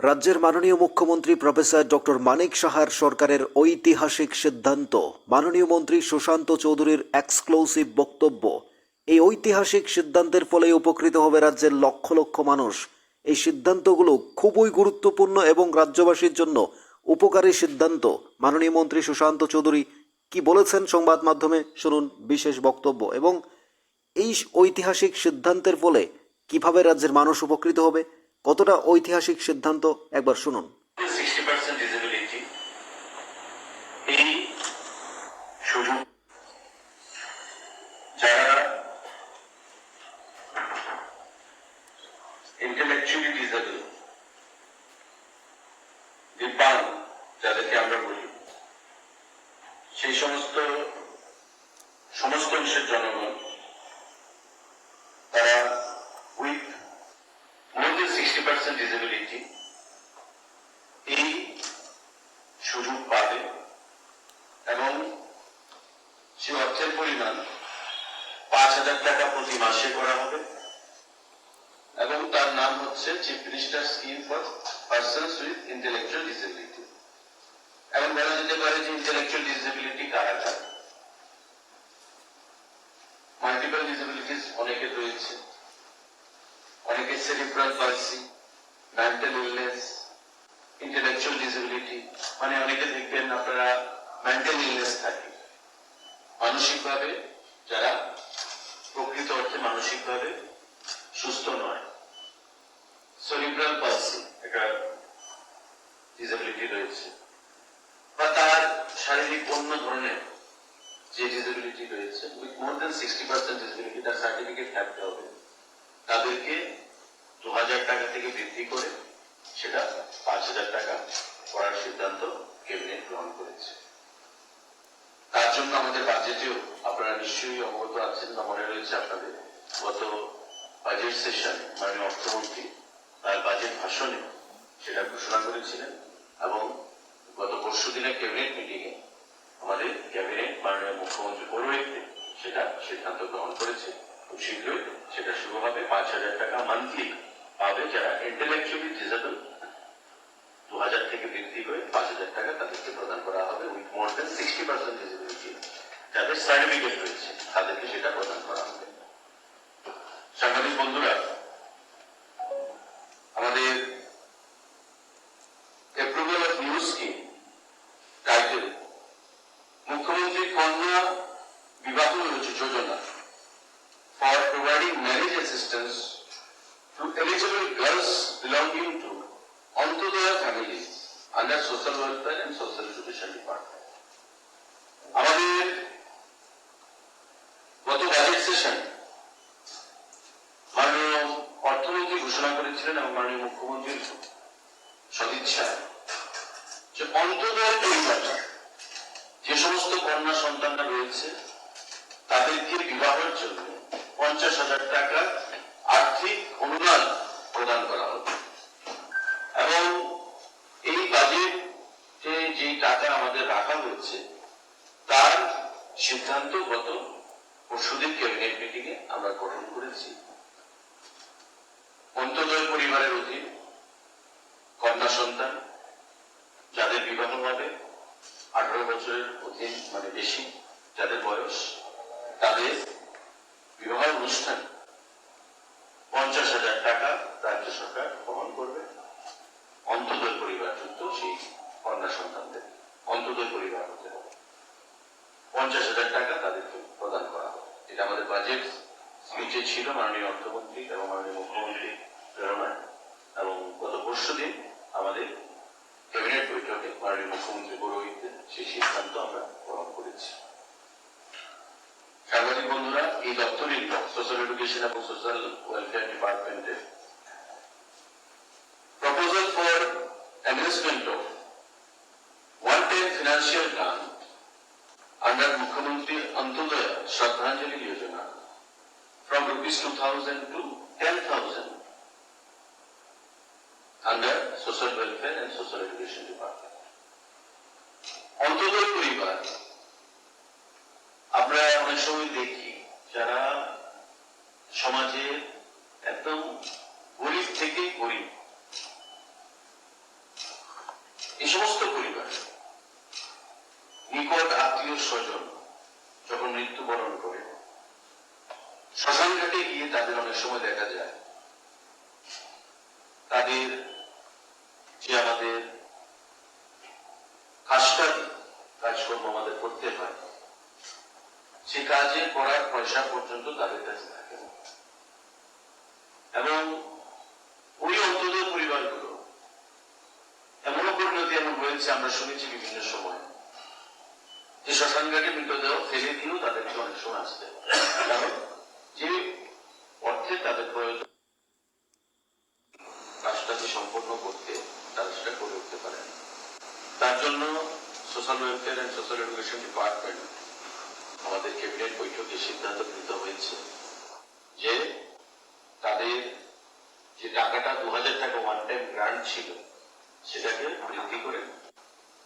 রাজ্যের মাননীয় মুখ্যমন্ত্রী প্রফেসর ডক্টর মানিক সাহার সরকারের ঐতিহাসিক সিদ্ধান্ত। মাননীয় মন্ত্রী সুশান্ত চৌধুরীর এক্সক্লুসিভ বক্তব্য। এই ঐতিহাসিক সিদ্ধান্তের ফলে উপকৃত হবে রাজ্যের লক্ষ লক্ষ মানুষ। এই সিদ্ধান্তগুলো খুবই গুরুত্বপূর্ণ এবং রাজ্যবাসীর জন্য উপকারী সিদ্ধান্ত। মাননীয় মন্ত্রী সুশান্ত চৌধুরী কি বলেছেন সংবাদ মাধ্যমে শুনুন বিশেষ বক্তব্য। এবং এই ঐতিহাসিক সিদ্ধান্তের ফলে কীভাবে রাজ্যের মানুষ উপকৃত হবে? কতটা ঐতিহাসিক সিদ্ধান্ত? একবার শুনুন। যাদেরকে আমরা বলি সেই সমস্ত সমস্ত অংশের জনগণ তারা with more than percent disability এই সুযোগ পাবে এবং সে অর্থের পরিমাণ পাঁচ হাজার টাকা প্রতি মাসে করা হবে এবং তার নাম হচ্ছে chief minister scheme for persons with intellectual disability এখন বলা যেতে পারে যে ইন্টেলেকচুয়াল ডিসেবিলিটি কারা কারা? মাল্টিপল ডিসেবিলিটিস অনেকের রয়েছে। অনেকের cerebral palsy mental illness intellectual disability মানে অনেকে দেখবেন আপনারা মেন্টাল ইলনেস থাকে। মানসিকভাবে যারা প্রকৃত অর্থে মানসিকভাবে সুস্থ নয়। সেরিব্রাল পালসি একটা ডিসেবিলিটি রয়েছে। বা তার শারীরিক অন্য ধরনের যে ডিসেবিলিটি রয়েছে with more than sixty percent disability তার সার্টিফিকেট থাকতে হবে। তাদেরকে দু হাজার টাকা থেকে বৃদ্ধি করে সেটা পাঁচ হাজার টাকা করার সিদ্ধান্ত ক্যাবিনেট গ্রহণ করেছে। তার জন্য আমাদের বাজেটেও আপনারা নিশ্চয়ই অবগত আছেন বা মনে রয়েছে আপনাদের। গত বাজেট সেশন মাননীয় অর্থমন্ত্রী তার বাজেট ভাষণে সেটা ঘোষণা করেছিলেন এবং গত পরশু দিনের ক্যাবিনেট মিটিং এ আমাদের ক্যাবিনেট মাননীয় মুখ্যমন্ত্রী পৌরোহিত্যে সেটা সিদ্ধান্ত গ্রহণ করেছে। খুব শীঘ্রই সেটা শুরু হবে। পাঁচ হাজার টাকা মান্থলি পাবে যারা ইন্টেলেকচুয়ালি ডিসেবল দু হাজার থেকে বৃদ্ধি করে পাঁচ হাজার টাকা তাদেরকে প্রদান করা হবে with more than sixty percent disability যাদের সার্টিফিকেট রয়েছে, তাদেরকে সেটা প্রদান করা হবে। সাংবাদিক বন্ধুরা আমাদের approval of new scheme title মুখ্যমন্ত্রী কন্যা বিবাহ যোজনা for providing marriage assistance to eligible girls belonging to Antodoya families under Social Welfare and Social Education Department. আমাদের গত বাজেট সেশন মাননীয় অর্থমন্ত্রী ঘোষণা করেছিলেন এবং মাননীয় মুখ্যমন্ত্রীর সদিচ্ছা যে অন্তদয় যে সমস্ত কন্যা সন্তানরা রয়েছে, তাদেরকে বিবাহের জন্য পঞ্চাশ হাজার টাকা আর্থিক অনুদান প্রদান করা হবে যে টাকা আমাদের রাখা হয়েছে, তার সিদ্ধান্ত গত পরশুদিন ক্যাবিনেট মিটিং এ আমরা গঠন করেছি। অন্তদয় পরিবারের অধীন, কন্যা সন্তান, যাদের বিবাহ হবে, আঠারো বছরের অধীন মানে বেশি, যাদের বয়স, তাদের বিবাহ অনুষ্ঠান পঞ্চাশ হাজার টাকা রাজ্য সরকার বহন করবে। অন্তদয় পরিবার যুক্ত সেই কন্যা সন্তানদের অন্তদয় পরিবার হতে হবে। পঞ্চাশ হাজার টাকা তাদেরকে প্রদান করা হবে এটা আমাদের বাজেট স্পিচে ছিল মাননীয় অর্থমন্ত্রী এবং মাননীয় মুখ্যমন্ত্রী প্রেরণায়। এবং গত পরশু দিন আমাদের ক্যাবিনেট বৈঠকে মাননীয় মুখ্যমন্ত্রী পৌরোহিত্যে সেই সিদ্ধান্ত আমরা গ্রহণ করেছি। সাংবাদিক বন্ধুরা, এই দপ্তরের সোশ্যাল এডুকেশন এবং সোশ্যাল ওয়েলফেয়ার ডিপার্টমেন্টের proposal for adjustment of financial grant under মুখ্যমন্ত্রী অন্তোদয় শ্রদ্ধাঞ্জলি যোজনা from rupees 2000 to 10,000 under social welfare and social education department. Antyodaya পরিবার আমরা অনেক সময় দেখি যারা সমাজে একদম গরিব থেকে গরিব সমস্ত পরিবার নিকট আত্মীয় স্বজন যখন মৃত্যুবরণ করে শ্মশান ঘাটে গিয়ে তাদের অনেক সময় দেখা যায় তাদের যে আমাদের কাজটাই কাজকর্ম আমাদের করতে হয়, সে কাজে করার পয়সা পর্যন্ত তাদের কাছে থাকে। এবং ওই অন্তত পরিবারগুলো এমনও পরিণতি এমন হয়েছে, আমরা শুনেছি বিভিন্ন সময় যে শ্মশানঘাটে মৃতদেহ ফেলে দিয়েও তাদেরকে অনেক সময় আসতে। কারণ যে অর্থে তাদের প্রয়োজন কাজটাকে সম্পন্ন করতে, তারা সেটা করে উঠতে পারে। তার জন্য social welfare and social education department আমাদের ক্যাবিনেট বৈঠকে সিদ্ধান্ত নিতে হয়েছে যে তাদের যে টাকাটা দু হাজার টাকা ওয়ান টাইম গ্রান্ট ছিল, সেটাকে বৃদ্ধি করে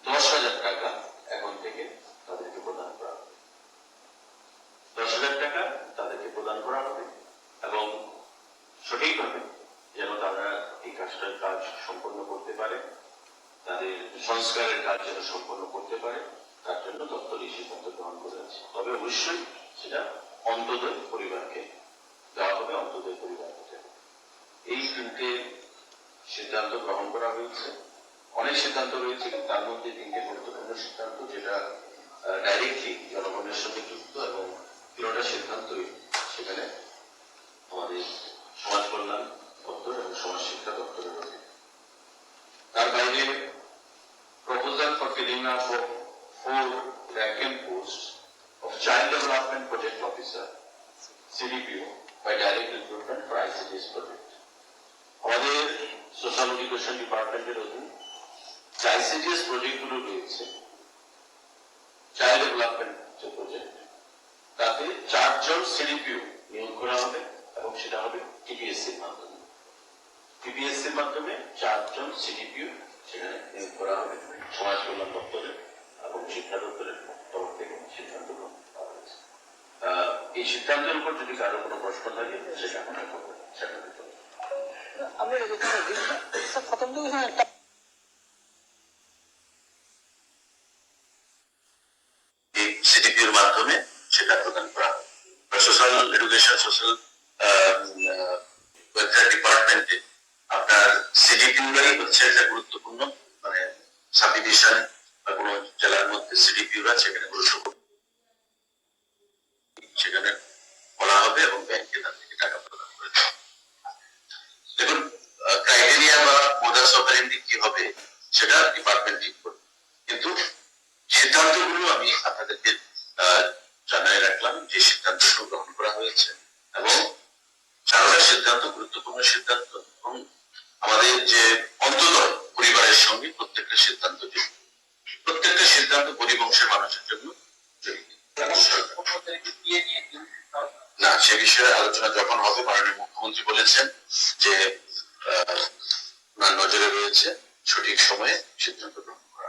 দশ হাজার টাকা এখন থেকে তাদেরকে প্রদান করা দশ হাজার টাকা প্রদান করা হবে এবং সঠিকভাবে যেন তারা এই কাজটার কাজ সম্পন্ন করতে পারে, তাদের সংস্কারের কাজ যেন সম্পন্ন করতে পারে, তার জন্য দপ্তর এই সিদ্ধান্ত গ্রহণ করেছে তবে অবশ্যই সেটা অন্তদয় পরিবারকে দেওয়া হবে অন্তদয় পরিবারকে এই তিনটে সিদ্ধান্ত গ্রহণ করা হয়েছে। অনেক সিদ্ধান্ত রয়েছে তার মধ্যে তিনটে গুরুত্বপূর্ণ সিদ্ধান্ত, যেটা ডাইরেক্টলি জনগণের সঙ্গে যুক্ত এবং তিনটা সিদ্ধান্তই সেখানে আমাদের সমাজ কল্যাণ দপ্তর এবং সমাজ শিক্ষা দপ্তরের অধীনে তার বাইরে for filling up of four vacant posts of child development project officer CDPO by direct recruitment for ICTS project. আমাদের সোশ্যাল এডুকেশন ডিপার্টমেন্টের অধীন যে আইসিডিএস প্রজেক্টগুলো রয়েছে চাইল্ড ডেভেলপমেন্ট প্রজেক্ট একজন সিডিপিও নিয়োগ করা হবে এবং সেটা হবে টিপিএসসির মাধ্যমে। টিপিএসসির মাধ্যমে চারজন সিডিপিও সেখানে নিয়োগ করা হবে। সমাজ কল্যাণ দপ্তরের এবং শিক্ষা দপ্তরের তরফ থেকে সিদ্ধান্ত এই সিদ্ধান্তের উপর যদি কারও কোনো প্রশ্ন থাকে সেটা আমরা করব সেটা সেটা প্রদান করা হবে। সোশ্যাল এডুকেশন সোশ্যাল ওয়েলফেয়ার ডিপার্টমেন্টে আপনার সিডিপিউরাই হচ্ছে একটা গুরুত্বপূর্ণ মানে সাব ডিভিশন বা কোনো জেলার মধ্যে সিডিপিউরা সেখানে গুরুত্বপূর্ণ সেখানে বলা হবে এবং ব্যাংকে তার থেকে টাকা প্রদান করে। দেখুন ক্রাইটেরিয়া বা মোদাস অপারেন্ডি কি হবে, সেটা ডিপার্টমেন্ট ঠিক করবে কিন্তু সিদ্ধান্তগুলো আমি আপনাদেরকে আহ, জানাই রাখলাম যে সিদ্ধান্তগুলো গ্রহণ করা হয়েছে এবং চারটা সিদ্ধান্ত গুরুত্বপূর্ণ সিদ্ধান্ত এবং আমাদের যে অন্তত পরিবারের সঙ্গে প্রত্যেকটা সিদ্ধান্ত জড়িত। প্রত্যেকটা সিদ্ধান্ত পরিবংশের মানুষের জন্য না, সে বিষয়ে আলোচনা যখন হবে, মাননীয় মুখ্যমন্ত্রী বলেছেন যে নজরে রয়েছে সঠিক সময়ে সিদ্ধান্ত গ্রহণ করা।